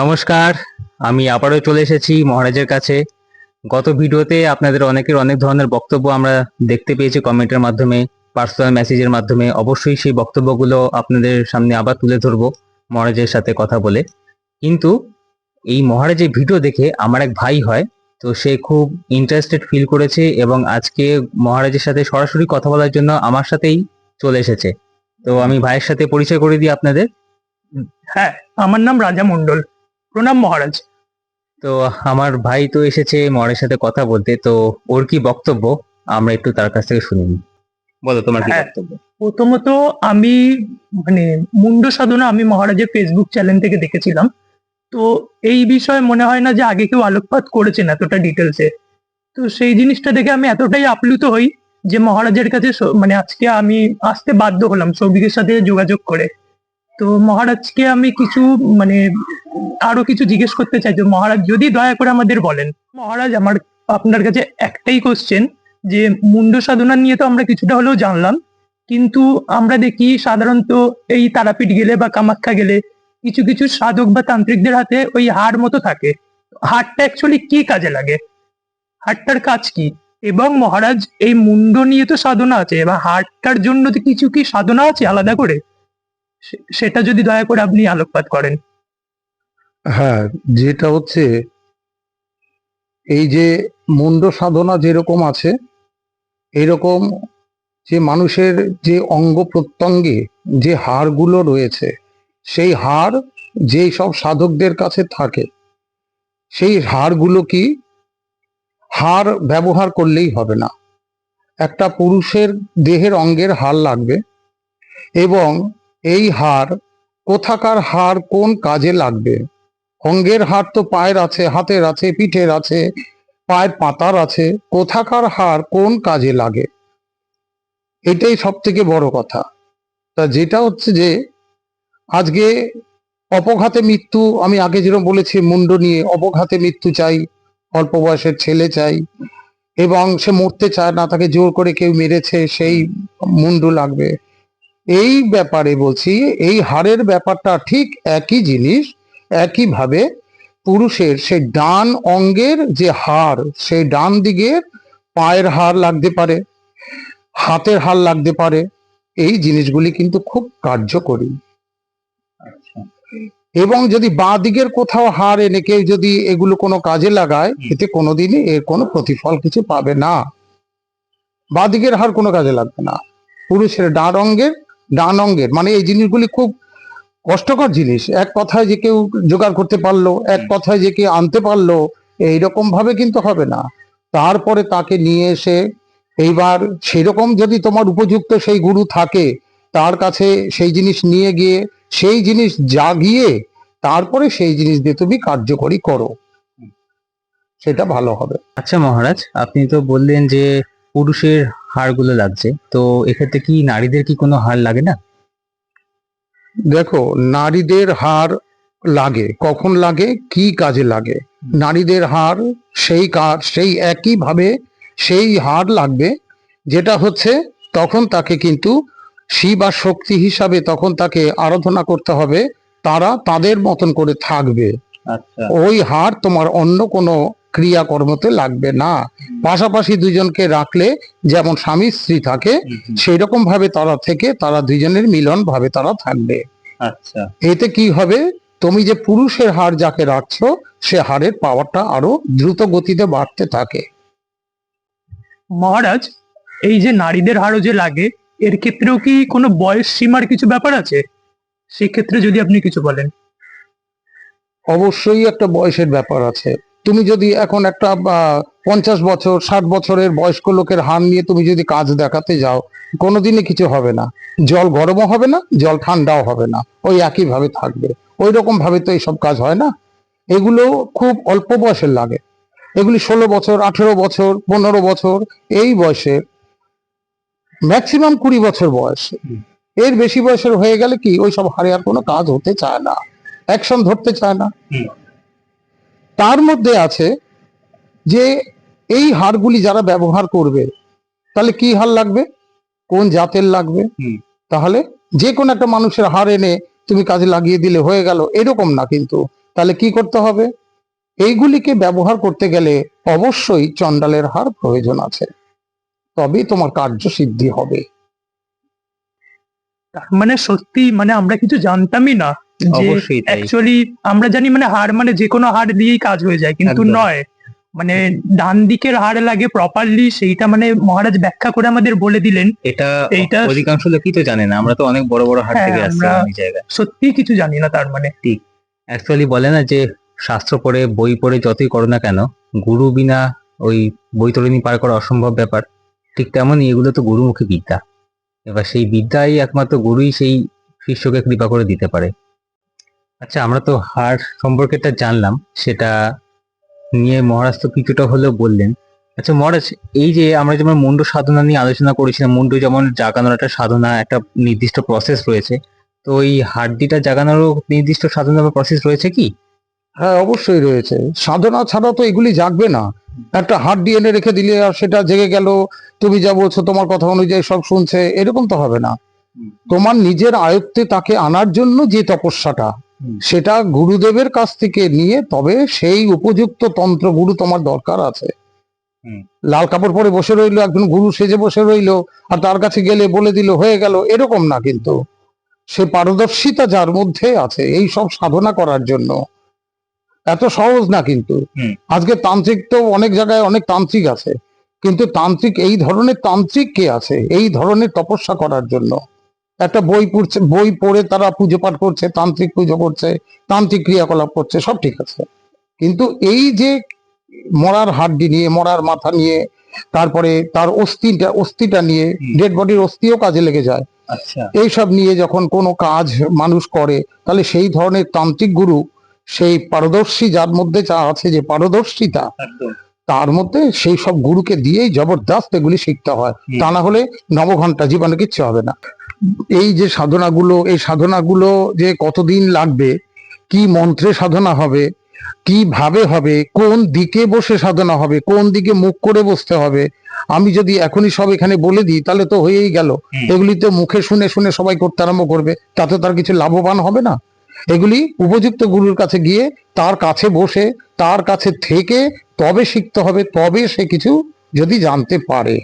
নমস্কার, আমি আবারও চলে এসেছি মহারাজের কাছে। গত ভিডিওতে আপনাদের অনেকের অনেক ধরনের বক্তব্য আমরা দেখতে পেয়েছি কমেন্টের মাধ্যমে, পার্সোনাল মেসেজের মাধ্যমে। অবশ্যই সেই বক্তব্যগুলো আপনাদের সামনে আবার তুলে ধরবো মহারাজের সাথে কথা বলে। কিন্তু এই মহারাজের ভিডিও দেখে আমার এক ভাই হয়, তো সে খুব ইন্টারেস্টেড ফিল করেছে এবং আজকে মহারাজের সাথে সরাসরি কথা বলার জন্য আমার সাথেই চলে এসেছে। তো আমি ভাইয়ের সাথে পরিচয় করে দিই আপনাদের। হ্যাঁ আমার নাম রাজা মন্ডল প্রণাম মহারাজ। তো আমার ভাই তো এসেছে মরের সাথে কথা বলতে তো ওর কি বক্তব্য? আমরা একটু তার কাছ থেকে শুনে। নিই বলো তোমার কি হ্যাঁ। বক্তব্য? প্রথমত আমি মানে মুন্ড সাধনা আমি মহারাজের ফেসবুক চ্যানেল থেকে দেখেছিলাম। তো এই বিষয়ে মনে হয় না যে আগে কেউ আলোকপাত করেছেন এতটা ডিটেলসে তো সেই জিনিসটা দেখে আমি এতটাই আপ্লুত হই যে মহারাজের কাছে মানে আজকে আমি আসতে বাধ্য হলাম সৌভিকের সাথে যোগাযোগ করে। তো মহারাজকে আমি কিছু মানে আরও কিছু জিজ্ঞেস করতে চাই। তো মহারাজ, যদি দয়া করে আমাদের বলেন। মহারাজ, আমার আপনার কাছে একটাই কোশ্চেন যে মুন্ড সাধনা নিয়ে তো আমরা কিছুটা হলেও জানলাম, কিন্তু আমরা দেখি সাধারণত এই তারাপীঠ গেলে বা কামাখ্যা গেলে কিছু কিছু সাধক বা তান্ত্রিকদের হাতে ওই হার মতো থাকে। হারটা অ্যাকচুয়ালি কি কাজে লাগে? হারটার কাজ কি? এবং মহারাজ, এই মুন্ড নিয়ে তো সাধনা আছে এবার হারটার জন্য তো কিছু কি সাধনা আছে আলাদা করে? সেটা যদি দয়া করে আপনি আলোকপাত করেন। হ্যাঁ যেটা হচ্ছে, এই যে মুন্ড সাধনা যেরকম আছে, এরকম যে মানুষের যে অঙ্গ প্রত্যঙ্গে যে হাড়গুলো রয়েছে, সেই হাড় যেই সব সাধকদের কাছে থাকে, সেই হাড়গুলো কি হাড় ব্যবহার করলেই হবে না। একটা পুরুষের দেহের অঙ্গের হাড় লাগবে এবং এই হার, কোথাকার হার কোন কাজে লাগবে? অঙ্গের হার তো পায়ের আছে, হাতের আছে, পিঠের আছে, পায়ের পাতার আছে, কোথাকার হার কোন কাজে লাগে? এটাই সব থেকে বড় কথা। তা যেটা হচ্ছে যে, আজকে অপঘাতে মৃত্যু, আমি আগে যেরকম বলেছি, মুন্ড নিয়ে অপঘাতে মৃত্যু চাই, অল্প বয়সের ছেলে চাই, এবং সে মরতে চায় না, তাকে জোর করে কেউ মেরেছে, সেই মুন্ডু লাগবে। এই ব্যাপারে বলছি এই হারের ব্যাপারটা ঠিক একই জিনিস একইভাবে পুরুষের সেই ডান অঙ্গের যে হার সেই ডান দিকের পায়ের হার লাগতে পারে হাতের হার লাগতে পারে এই জিনিসগুলি কিন্তু খুব কার্যকরী। এবং যদি বাঁ দিকের কোথাও হার এনে কেউ যদি এগুলো কোনো কাজে লাগায় এতে কোনোদিনই এর কোনো প্রতিফল কিছু পাবে না। বাঁ দিকের হার কোনো কাজে লাগবে না। পুরুষের ডান অঙ্গের ডান অঙ্গের। মানে এই জিনিসগুলি খুব কষ্টকর জিনিস। এক কথায় যে কেউ জোগাড় করতে পারল এক কথায় যে কেউ আনতে পারল এইরকম ভাবে কিন্তু হবে না। তারপরে তাকে নিয়ে এসে এইবার সেরকম যদি তোমার উপযুক্ত সেই গুরু থাকে তার কাছে সেই জিনিস নিয়ে গিয়ে সেই জিনিস জাগিয়ে তারপরে সেই জিনিস দিয়ে তুমি কার্যকরী করো। সেটা ভালো হবে। আচ্ছা মহারাজ আপনি তো বললেন যে পুরুষের হাড়গুলো লাগছে। তো এক্ষেত্রে কি নারীদের কি কোনো হাড় লাগে না? দেখো নারীদের হার লাগে। কখন লাগে? কি কাজে লাগে? নারীদের হার সেই কাজ সেই একই ভাবে সেই হার লাগবে যেটা হচ্ছে তখন তাকে কিন্তু শিব আর শক্তি হিসাবে তখন তাকে আরাধনা করতে হবে। তারা তাদের মতন করে থাকবে। আচ্ছা। ওই হার তোমার অন্য কোনো ক্রিয়াকর্মতে লাগবে না। পাশাপাশি দুজনকে রাখলে যেমন স্বামী স্ত্রী থাকে সেই রকম ভাবে তারা থেকে তারা দুজনের মিলন ভাবে তারা থাকবে। আচ্ছা। এতে কি হবে? তুমি যে পুরুষের হার যাকে রাখছো সে হারের পাওয়ারটা আরও দ্রুত গতিতে বাড়তে থাকে। মহারাজ এই যে নারীদের হারও যে লাগে এর ক্ষেত্রেও কি কোনো বয়স সীমার কিছু ব্যাপার আছে? সেক্ষেত্রে যদি আপনি কিছু বলেন। অবশ্যই একটা বয়সের ব্যাপার আছে। তুমি যদি এখন একটা পঞ্চাশ বছর, ষাট বছরের বয়স্ক লোকের হার নিয়ে তুমি যদি কাজ দেখাতে যাও, কোনোদিনই কিছু হবে না। জল গরমও হবে না, জল ঠান্ডাও হবে না। ওই একই ভাবে থাকবে। ওই রকম ভাবে তো এইসব কাজ হয় না। এগুলো খুব অল্প বয়সের লাগে। এগুলি ষোলো বছর, আঠেরো বছর, পনেরো বছর, এই বয়সের ম্যাক্সিমাম কুড়ি বছর বয়স। এর বেশি বয়সের হয়ে গেলে কি ওই সব হারে আর কোনো কাজ হতে চায় না। অ্যাকশন ধরতে চায় না। তার মধ্যে আছে যে এই হাড়গুলি যারা ব্যবহার করবে তাহলে কি হার লাগবে? কোন জাতের লাগবে। তাহলে যে কোনো একটা মানুষের হার এনে তুমি কাজে লাগিয়ে দিলে হয়ে গেল এরকম না কিন্তু। তাহলে কি করতে হবে? এইগুলিকে ব্যবহার করতে গেলে অবশ্যই চণ্ডালের হার প্রয়োজন আছে। তবেই তোমার কার্য সিদ্ধি হবে। তার মানে সত্যি মানে আমরা কিছু জানতামই না যে অবশ্যই অ্যাকচুয়ালি আমরা জানি মানে হাড় মানে যে কোনো হাড় দিয়েই কাজ হয়ে যায় কিন্তু নয়। মানে ডান দিকের হাড় লাগে প্রপারলি সেইটা মানে মহারাজ ব্যাখ্যা করে আমাদের বলে দিলেন। এটা এইটা- অধিকাংশ লোকই তো জানে না। আমরা তো অনেক বড় বড় হাট হ্যাঁ, থেকে আসছি জায়গায়। সত্যি কিছু জানি না তার মানে। ঠিক। অ্যাকচুয়ালি বলে না যে শাস্ত্র পড়ে বই পড়ে যতই করো না কেন গুরু বিনা ওই বৈতরণী পার করা অসম্ভব ব্যাপার। ঠিক তেমনই এগুলো তো গুরুমুখী বিদ্যা। এবার সেই বিদ্যাই একমাত্র গুরুই সেই শিষ্যকে কৃপা করে দিতে পারে। আচ্ছা আমরা তো হার সম্পর্কেটা জানলাম, সেটা নিয়ে মহারাজ তো কিছুটা হলেও বললেন। আচ্ছা মহারাজ, এই যে আমরা যেমন মুন্ড সাধনা নিয়ে আলোচনা করেছিলাম, মুন্ড যেমন জাগানোর একটা সাধনা, একটা নির্দিষ্ট প্রসেস রয়েছে, তো ওই হাড্ডিটা জাগানোরও নির্দিষ্ট সাধনা বা প্রসেস রয়েছে কি? হ্যাঁ অবশ্যই রয়েছে। সাধনা ছাড়া তো এগুলি জাগবে না। একটা হার্ট ডিএনএ রেখে দিলে আর সেটা জেগে গেল তুমি যা বলছো তোমার কথা অনুযায়ী সব শুনছে এরকম তো হবে না। তোমার নিজের আয়ত্তে তাকে আনার জন্য যে তপস্যাটা সেটা গুরুদেবের কাছ থেকে নিয়ে তবে সেই উপযুক্ত তন্ত্র গুরু তোমার দরকার আছে। লাল কাপড় পরে বসে রইল একজন গুরু সেজে বসে রইল আর তার কাছে গেলে বলে দিল হয়ে গেল এরকম না কিন্তু। সে পারদর্শিতা যার মধ্যে আছে এই সব সাধনা করার জন্য। এত সহজ না কিন্তু। আজকে তান্ত্রিক তো অনেক জায়গায় অনেক তান্ত্রিক আছে। কিন্তু তান্ত্রিক এই ধরনের তান্ত্রিক কে আছে? এই ধরনের তপস্যা করার জন্য। একটা বই পড়ছে বই পড়ে তারা পুজো পাঠ করছে তান্ত্রিক পুজো করছে তান্ত্রিক ক্রিয়াকলাপ করছে সব ঠিক আছে। কিন্তু এই যে মরার হাড্ডি নিয়ে মরার মাথা নিয়ে তারপরে তার অস্থিটা অস্থিটা নিয়ে ডেড বডির অস্থিও কাজে লেগে যায়। আচ্ছা। এইসব নিয়ে যখন কোনো কাজ মানুষ করে তাহলে সেই ধরনের তান্ত্রিক গুরু সেই পারদর্শী যার মধ্যে যা আছে যে পারদর্শিতা তার মধ্যে সেই সব গুরুকে দিয়েই জবরদস্ত এগুলি শিখতে হয়। তা না হলে নবঘন্টা জীবনে কিচ্ছু হবে না। এই যে সাধনাগুলো এই সাধনাগুলো যে কতদিন লাগবে কি মন্ত্রে সাধনা হবে কীভাবে হবে কোন দিকে বসে সাধনা হবে কোন দিকে মুখ করে বসতে হবে আমি যদি এখনই সব এখানে বলে দিই তাহলে তো হয়েই গেল। এগুলি তো মুখে শুনে শুনে সবাই করতে আরম্ভ করবে তাতে তার কিছু লাভবান হবে না। এগুলি উপযুক্ত গুরুর কাছে গিয়ে তার কাছে বসে তার কাছে থেকে তবে শিখতে হবে তবে সে কিছু যদি জানতে পারে।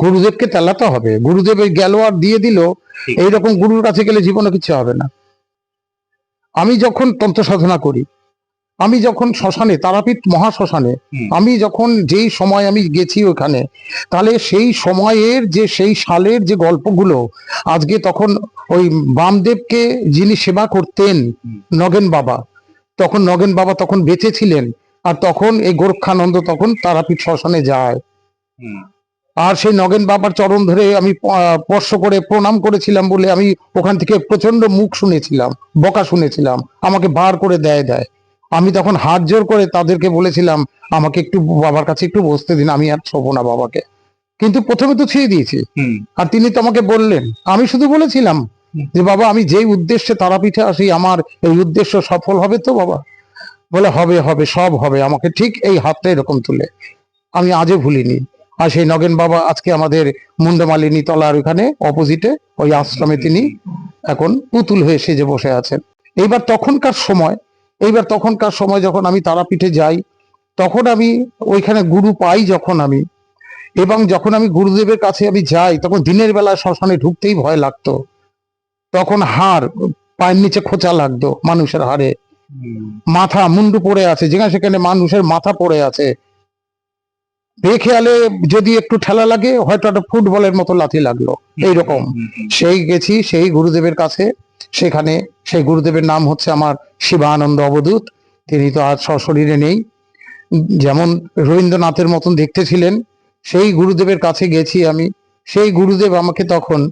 গুরুদেবকে তেলাতে হবে। গুরুদেব এই গেল আর দিয়ে দিল এইরকম গুরুর কাছে গেলে জীবনে কিছু হবে না। আমি যখন তন্ত্র সাধনা করি আমি যখন শ্মশানে তারাপীঠ মহাশ্মশানে। আমি যখন যেই সময় আমি গেছি ওখানে তাহলে সেই সময়ের যে সেই সালের যে গল্পগুলো আজকে তখন ওই বামদেবকে যিনি সেবা করতেন নগেন বাবা তখন নগেন বাবা তখন বেঁচে ছিলেন আর তখন এই গোরক্ষানন্দ তখন তারাপীঠ শ্মশানে যায় আর সেই নগেন বাবার চরণ ধরে আমি স্পর্শ করে প্রণাম করেছিলাম বলে আমি ওখান থেকে প্রচণ্ড মুখ শুনেছিলাম বকা শুনেছিলাম আমাকে বার করে দেয় দেয় আমি তখন হাত জোর করে তাদেরকে বলেছিলাম আমাকে একটু বাবার কাছে একটু বসতে দিন আমি আর ছোবো না বাবাকে কিন্তু প্রথমে তো ছুঁয়ে দিয়েছি। আর তিনি তো আমাকে বললেন আমি শুধু বলেছিলাম। যে বাবা, আমি যেই উদ্দেশ্যে তারাপীঠে আসি, আমার এই উদ্দেশ্য সফল হবে তো বাবা? বলে, হবে হবে, সব হবে, আমাকে ঠিক এই হাতটা এরকম তুলে। আমি আজও ভুলিনি। আর সেই নগেন বাবা আজকে আমাদের মুন্ডমালিনী তলার ওখানে অপোজিটে ওই আশ্রমে তিনি এখন পুতুল হয়ে সেজে বসে আছেন। এইবার তখনকার সময়, এইবার তখনকার সময় যখন আমি তারাপীঠে যাই, তখন আমি ওইখানে গুরু পাই যখন আমি। এবং যখন আমি গুরুদেবের কাছে আমি যাই, তখন দিনের বেলা শ্মশানে ঢুকতেই ভয় লাগতো। তখন হাড় পায়ের নিচে খোঁচা লাগতো মানুষের হাড়ে। মাথা মুন্ডু পড়ে আছে, যেখানে সেখানে মানুষের মাথা পড়ে আছে। বেখেয়ালে যদি একটু ঠেলা লাগে, হয়তো একটা ফুটবলের মতো লাথি লাগল। এইরকম। সেই গেছি, সেই গুরুদেবের কাছে। সেখানে সেই গুরুদেবের নাম হচ্ছে আমার শিবানন্দ অবধূত। তিনি তো আজ সশরীরে নেই। যেমন রবীন্দ্রনাথের মতন দেখতে ছিলেন, সেই গুরুদেবের কাছে গেছি আমি। সেই গুরুদেব আমাকে তখন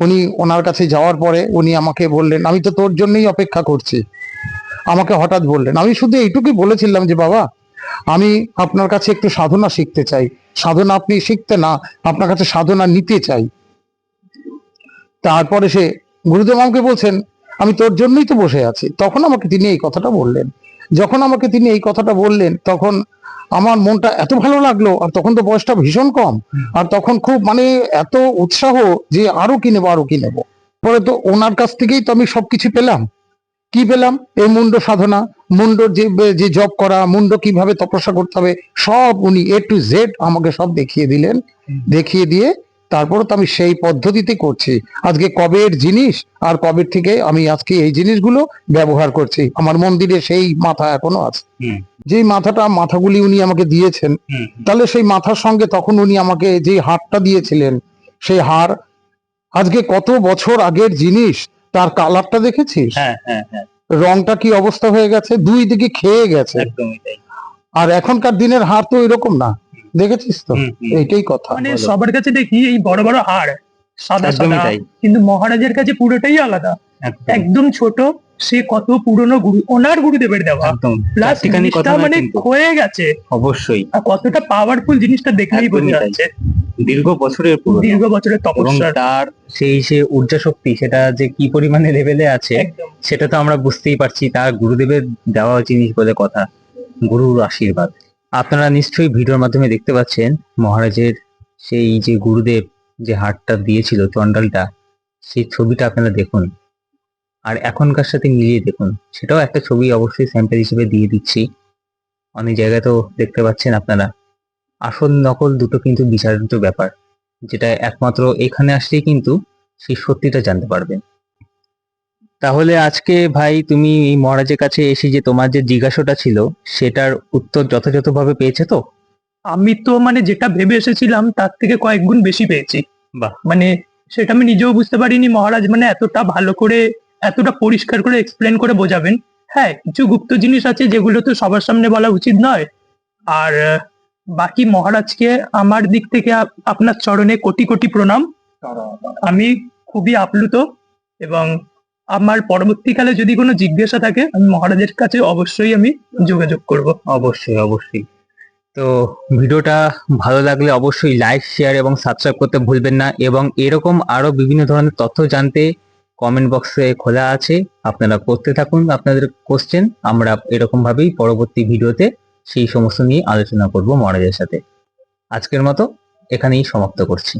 উনি ওনার কাছে যাওয়ার পরে উনি আমাকে বললেন, আমি তো তোর জন্যই অপেক্ষা করছি। আমাকে হঠাৎ বললেন, আমি শুধু এইটুকুই বলেছিলাম যে, বাবা, আমি আপনার কাছে একটু সাধনা শিখতে চাই। সাধনা আপনি শিখতে না, আপনার কাছে সাধনা নিতে চাই। তারপরে সে গুরুদেব আমাকে বলছেন, আমি তোর জন্যই তো বসে আছি। তখন আমাকে তিনি এই কথাটা বললেন। যখন আমাকে তিনি এই কথাটা বললেন, তখন আমার মনটা এত ভালো লাগল, আর তখন তো বয়সটা ভীষণ কম, আর তখন খুব মানে এত উৎসাহ যে আরও কি নেব, আরও কি নেব। পরে তো ওনার কাছ থেকেই তো আমি সবকিছু পেলাম। কি পেলাম? এই মুন্ড সাধনা, মুন্ড যে যে জব করা, মুন্ড কীভাবে তপস্যা করতে হবে, সব উনি এ টু জেড আমাকে সব দেখিয়ে দিলেন। দেখিয়ে দিয়ে তারপর তো আমি সেই পদ্ধতিতে করছি। আজকে কবের জিনিস আর কবের থেকে আমি আজকে এই জিনিসগুলো ব্যবহার করছি। আমার মন্দিরে সেই মাথা এখনও আছে। যেই মাথাটা মাথাগুলি উনি আমাকে দিয়েছেন তাহলে সেই মাথার সঙ্গে তখন উনি আমাকে যে হারটা দিয়েছিলেন সেই হার আজকে কত বছর আগের জিনিস তার কালারটা দেখেছিস? হ্যাঁ হ্যাঁ হ্যাঁ। রংটা কি অবস্থা হয়ে গেছে? দুই দিকে খেয়ে গেছে। আর এখনকার দিনের হার তো এরকম না। দেখেছিস তো। এইটাই কথা মানে সবার কাছে দেখি এই বড় বড় হাড় সাদা সাদা। কিন্তু মহারাজের কাছে পুরোটাই আলাদা। একদম ছোট সে কত পুরনো গুরু ওনার গুরুদেবের দেওয়া। একদম। প্লাস জিনিসটা মানে হয়ে গেছে। অবশ্যই। আর কতটা পাওয়ারফুল জিনিসটা দেখলেই বোঝা যাচ্ছে। দীর্ঘ বছরের পুরো দীর্ঘ বছরের এবং তপস্যার তার সেই সে ঊর্জা শক্তি সেটা যে কি পরিমাণে লেভেলে আছে সেটা তো আমরা বুঝতেই পারছি। তার গুরুদেবের দেওয়া জিনিস বলে কথা। গুরুর আশীর্বাদ। আপনারা নিশ্চয়ই ভিডিওর মাধ্যমে দেখতে পাচ্ছেন মহারাজের সেই যে গুরুদেব যে হারটা দিয়েছিল চন্ডালটা সেই ছবিটা আপনারা দেখুন। আর এখনকার সাথে মিলিয়ে দেখুন, সেটাও একটা ছবি অবশ্যই স্যাম্পল হিসেবে দিয়ে দিচ্ছি। অনেক জায়গায় তো দেখতে পাচ্ছেন আপনারা। আসল নকল দুটো কিন্তু বিচারিত ব্যাপার, যেটা একমাত্র এখানে আসলেই কিন্তু সেই সত্যিটা জানতে পারবেন। তাহলে আজকে ভাই তুমি এই মহারাজের কাছে এসে যে তোমার যে জিজ্ঞাসাটা ছিল সেটার উত্তর যথাযথভাবে পেয়েছে তো? আমি তো মানে যেটা ভেবে এসেছিলাম তার থেকে কয়েক গুণ বেশি পেয়েছি। বাহ। মানে সেটা আমি নিজেও বুঝতে পারিনি মহারাজ মানে এতটা ভালো করে এতটা পরিষ্কার করে এক্সপ্লেন করে বোঝাবেন। হ্যাঁ কিছু গুপ্ত জিনিস আছে যেগুলো তো সবার সামনে বলা উচিত নয়। আর বাকি মহারাজকে আমার দিক থেকে আপ- আপনার চরণে কোটি কোটি প্রণাম। আমি খুবই আপ্লুত এবং আমার পরবর্তীকালে যদি কোনো জিজ্ঞাসা থাকে, আমি মহারাজের কাছে অবশ্যই আমি যোগাযোগ করব। অবশ্যই অবশ্যই। তো ভিডিওটা ভালো লাগলে অবশ্যই লাইক শেয়ার এবং সাবস্ক্রাইব করতে ভুলবেন না এবং এরকম আরও বিভিন্ন ধরনের তথ্য জানতে কমেন্ট বক্সে খোলা আছে। আপনারা করতে থাকুন আপনাদের কোশ্চেন আমরা এরকম ভাবেই পরবর্তী ভিডিওতে সেই সমস্ত নিয়ে আলোচনা করব মহারাজের সাথে। আজকের মতো এখানেই সমাপ্ত করছি।